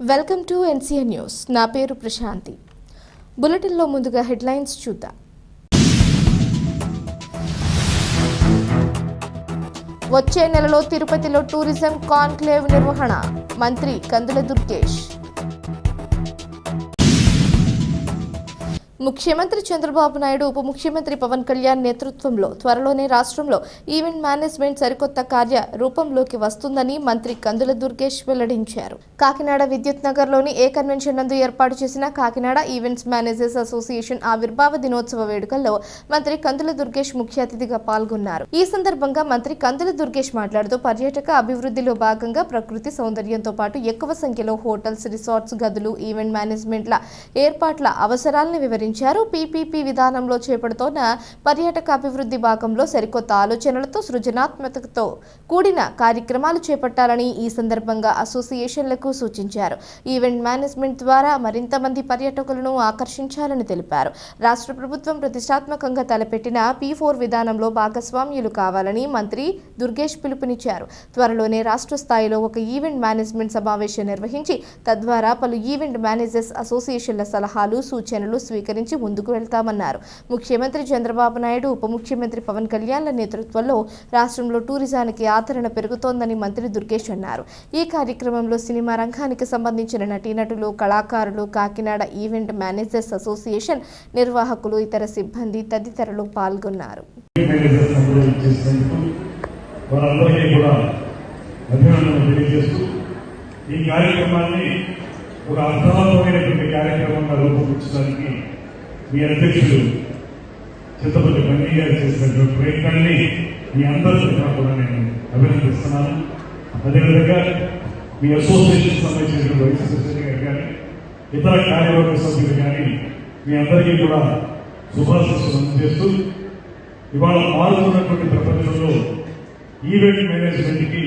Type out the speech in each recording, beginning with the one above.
Welcome to NCA news. నా పేరు ప్రశాంతి. బులెటిన్లో ముందుగా హెడ్లైన్స్ చూద్దాం. వచ్చే నెలలో తిరుపతిలో టూరిజం కాన్క్లేవ్ నిర్వహణ. మంత్రి కందుల దుర్గేష్. ముఖ్యమంత్రి చంద్రబాబు నాయుడు ఉప ముఖ్యమంత్రి పవన్ కళ్యాణ్ నేతృత్వంలో త్వరలోనే రాష్ట్రంలో ఈవెంట్ మేనేజ్మెంట్ సరికొత్త కార్య రూపంలోకి వస్తుందని మంత్రి కందుల దుర్గేష్ వెల్లడించారు. కాకినాడ విద్యుత్ నగర్లోని ఏ కన్వెన్షన్ నందు ఏర్పాటు చేసిన కాకినాడ ఈవెంట్స్ మేనేజర్స్ అసోసియేషన్ ఆవిర్భావ దినోత్సవ వేడుకల్లో మంత్రి కందుల దుర్గేష్ ముఖ్య అతిథిగా పాల్గొన్నారు. ఈ సందర్భంగా మంత్రి కందుల దుర్గేష్ మాట్లాడుతూ పర్యాటక అభివృద్ధిలో భాగంగా ప్రకృతి సౌందర్యంతో పాటు ఎక్కువ సంఖ్యలో హోటల్స్ రిసార్ట్స్ గదులు ఈవెంట్ మేనేజ్మెంట్ల ఏర్పాట్ల అవసరాలను వివరించారు. పీపీపీ విధానంలో చేపడుతోన్న పర్యాటక అభివృద్ధి భాగంలో సరికొత్త ఆలోచనలతో సృజనాత్మకతతో కూడిన కార్యక్రమాలు చేపట్టాలని ఈ సందర్భంగా అసోసియేషన్లకు సూచించారు. ఈవెంట్ మేనేజ్మెంట్ ద్వారా మరింత మంది పర్యాటకులను ఆకర్షించాలని తెలిపారు. రాష్ట్ర ప్రభుత్వం ప్రతిష్టాత్మకంగా తలపెట్టిన పీ ఫోర్ విధానంలో భాగస్వామ్యులు కావాలని మంత్రి దుర్గేష్ పిలుపునిచ్చారు. త్వరలోనే రాష్ట్ర స్థాయిలో ఒక ఈవెంట్ మేనేజ్మెంట్ సమావేశం నిర్వహించి తద్వారా పలు ఈవెంట్ మేనేజర్స్ అసోసియేషన్ల సలహాలు సూచనలు స్వీకరించి ముందుకు వెళ్తామన్నారు. ముఖ్యమంత్రి చంద్రబాబు నాయుడు ఉప ముఖ్యమంత్రి పవన్ కళ్యాణ్ల నేతృత్వంలో రాష్ట్రంలో టూరిజానికి ఆదరణ పెరుగుతోందని మంత్రి దుర్గేష్ అన్నారు. ఈ కార్యక్రమంలో సినిమా రంగానికి సంబంధించిన నటీనటులు కళాకారులు కాకినాడ ఈవెంట్ మేనేజర్స్ అసోసియేషన్ నిర్వాహకులు ఇతర సిబ్బంది తదితరులు పాల్గొన్నారు. వారందరికీ కూడా అభినందనలు తెలియజేస్తూ ఈ కార్యక్రమాన్ని ఒక అర్థవంతమైనటువంటి కార్యక్రమంగా రూపొందించడానికి మీ అధ్యక్షుడు చిత్తపల్లి బండి గారు చేసినటువంటి ప్రయత్నాన్ని మీ అందరి కూడా నేను అభినందిస్తున్నాను. అదేవిధంగా మీ అసోసియేషన్ సంబంధించినటువంటి వైస్ ప్రెసిడెంట్ గారు కానీ ఇతర కార్యవర్గ సభ్యులు కానీ మీ అందరికీ కూడా శుభాశిస్సులు అందజేస్తూ ఇవాళ మారుతున్నటువంటి ప్రపంచంలో ఈవెంట్ మేనేజ్మెంట్కి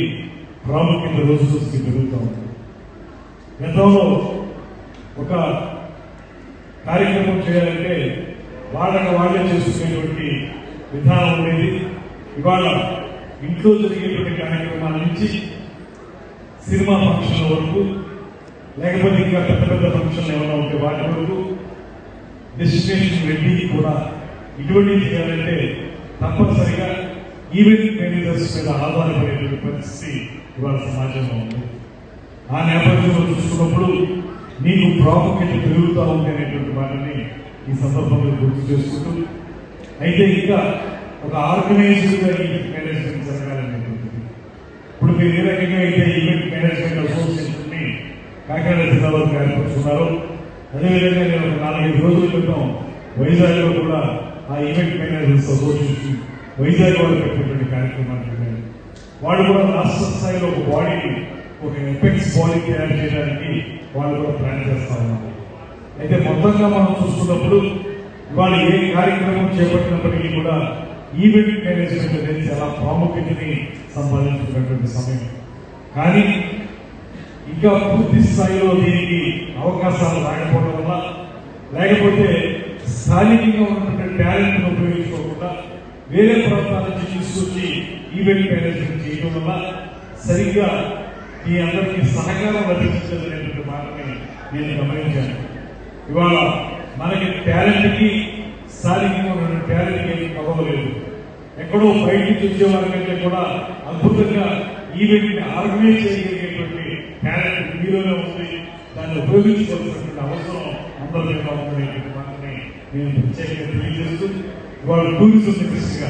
ప్రాముఖ్యత రోజు రోజుకి పెరుగుతూ ఉంది. గతంలో ఒక కార్యక్రమం చేయాలంటే వాళ్ళకి వాళ్ళే చేసుకునేటువంటి విధానం ఉండేది ఇవాళ ఇంట్లో జరిగేటువంటి కార్యక్రమాల నుంచి సినిమా ఫంక్షన్ల వరకు లేకపోతే ఇంకా పెద్ద పెద్ద ఫంక్షన్లు ఏమైనా ఉంటే వాటి వరకు డెస్టినేషన్ వెళ్ళి కూడా ఇటువంటి చేయాలంటే తప్పనిసరిగా ఈవెంట్ మేనేజర్స్ మీద ఆధారపడేటువంటి పరిస్థితి ఇవాళ సమాజంలో ఉంది. ఆ నేపథ్యంలో చూసుకున్నప్పుడు నీకు ప్రాముఖ్యత పెరుగుతూ ఉంటే ఈ సందర్భంలో గుర్తు చేసుకుంటూ అయితే ఇంకా ఒక ఆర్గనైజ్డ్గా ఈవెంట్ మేనేజ్మెంట్ జరగాలని ఇప్పుడు మీరు ఏ రకంగా అయితే ఈవెంట్ మేనేజ్మెంట్ అసోసియేషన్ని కాకినాడ జిల్లాలో ఏర్పరుచున్నారో అదేవిధంగా నేను ఒక నాలుగైదు రోజుల క్రితం వైజాగ్లో కూడా ఆ ఈవెంట్ మేనేజర్స్ అసోసియేషన్ వైజాగ్ వాళ్ళు పెట్టినటువంటి కార్యక్రమాన్ని పెట్టారు వాళ్ళు కూడా రాష్ట్ర స్థాయిలో ఒక బాడీని ఒక ఎపెక్స్ బాడీ తయారు చేయడానికి వాళ్ళు కూడా ప్లాన్ చేస్తా ఉన్నారు. అయితే మొత్తంగా మనం చూసుకున్నప్పుడు ఇవాళ ఏ కార్యక్రమం చేపట్టినప్పటికీ కూడా ఈవెంట్ మేనేజ్మెంట్ అనేది చాలా ప్రాముఖ్యతని సంపాదించుకున్నటువంటి సమయం. కానీ ఇంకా పూర్తి స్థాయిలో దీనికి అవకాశాలు రాకపోవడం వల్ల లేకపోతే స్థానికంగా ఉన్నటువంటి టాలెంట్ను ఉపయోగించుకోకుండా వేరే ప్రాంతాల నుంచి తీసుకొచ్చి ఈవెంట్ మేనేజ్మెంట్ చేయడం వల్ల సరిగ్గా మీ అందరికీ సహకారం లభించలేనటువంటి మాటని నేను గమనించాను. ఇవాళ మనకి టాలెంట్కి స్థానికంగా ఉన్న టాలెంట్కి అవ్వలేదు ఎక్కడో బయట నుంచి వచ్చే వారికంటే కూడా అద్భుతంగా ఈ ని ఆర్గనైజ్ చేయగలిగేటువంటి టాలెంట్ మీలోనే ఉంది. దాన్ని ఉపయోగించుకోవాల్సినటువంటి అవసరం అందరి ఉంది ఉందనేటువంటి నేను ప్రత్యేకంగా తెలియజేస్తూ ఇవాళ టూరిజం దృష్టిగా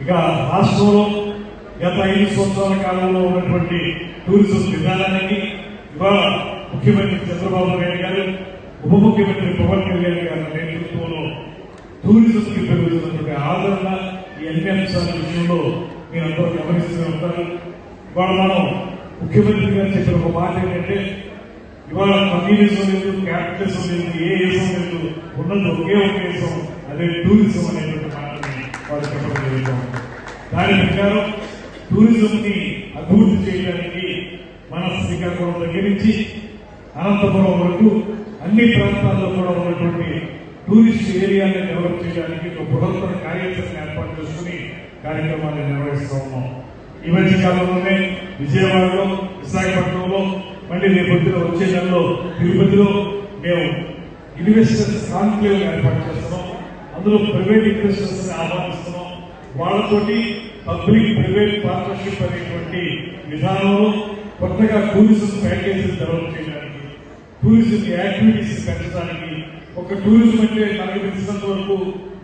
ఇక రాష్ట్రంలో గత ఐదు సంవత్సరాల కాలంలో ఉన్నటువంటి టూరిజం విధానానికి ఇవాళ ముఖ్యమంత్రి చంద్రబాబు నాయుడు గారు ఉప ముఖ్యమంత్రి పవన్ కళ్యాణ్ గారి నేతృత్వంలో టూరిజంకి పెరుగుతున్నటువంటి ఆదరణ ఈ అన్ని అంశాల విషయంలో నేను అందరూ గమనిస్తూనే ఉంటాను. ఇవాళ మనం ముఖ్యమంత్రి గారు చెప్పిన ఒక మాట ఏంటంటే ఇవాళ కమ్యూనిజం లేదు క్యాపిటలిజం లేదు ఏ దేశం లేదు ఉన్నది ఒకే ఒక దేశం అదే టూరిజం అనేటువంటి మాటని వాళ్ళు చెప్పడం జరుగుతాం దాని ప్రకారం టూరిజంని అభివృద్ధి చేయడానికి మన శ్రీకాకుళం దగ్గర నుంచి అనంతపురం వరకు అన్ని ప్రాంతాల్లో కూడా ఉన్నటువంటి టూరిస్ట్ ఏరియాని డెవలప్ చేయడానికి ఒక బృహత్తర కార్యాచరణ ఏర్పాటు చేసుకుని కార్యక్రమాన్ని నిర్వహిస్తూ ఉన్నాం. ఈ మధ్య కాలంలోనే విజయవాడలో విశాఖపట్నంలో మళ్ళీ రేపొద్దున వచ్చే నెలలో తిరుపతిలో మేము ఇన్వెస్టర్స్ కాన్క్లేవ్ ఏర్పాటు చేస్తున్నాం. అందులో ప్రైవేట్ ఇన్వెస్టర్స్ ఆహ్వానిస్తున్నాం. వాళ్ళతోటి పబ్లిక్ ప్రైవేట్ పార్ట్నర్షిప్ అనేటువంటి విధానంలో కొత్తగా టూరిజం ప్యాకేజీలు డెవలప్ చేయడం టూరిజం యాక్టివిటీస్ పెంచడానికి ఒక టూరిజం అంటే నాకు తెలిసినంత వరకు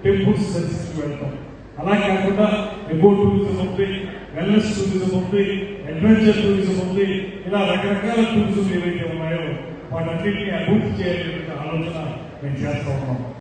టెంపుల్స్ దర్శించి వెళ్తాం. అలా కాకుండా ఎగో టూరిజం ఉంది వెల్నెస్ టూరిజం ఉంది అడ్వెంచర్ టూరిజం ఉంది ఇలా రకరకాల టూరిజం ఏవైతే ఉన్నాయో వాటన్నింటినీ అభివృద్ధి చేయాలనే ఆలోచన మేము చేస్తా ఉన్నాం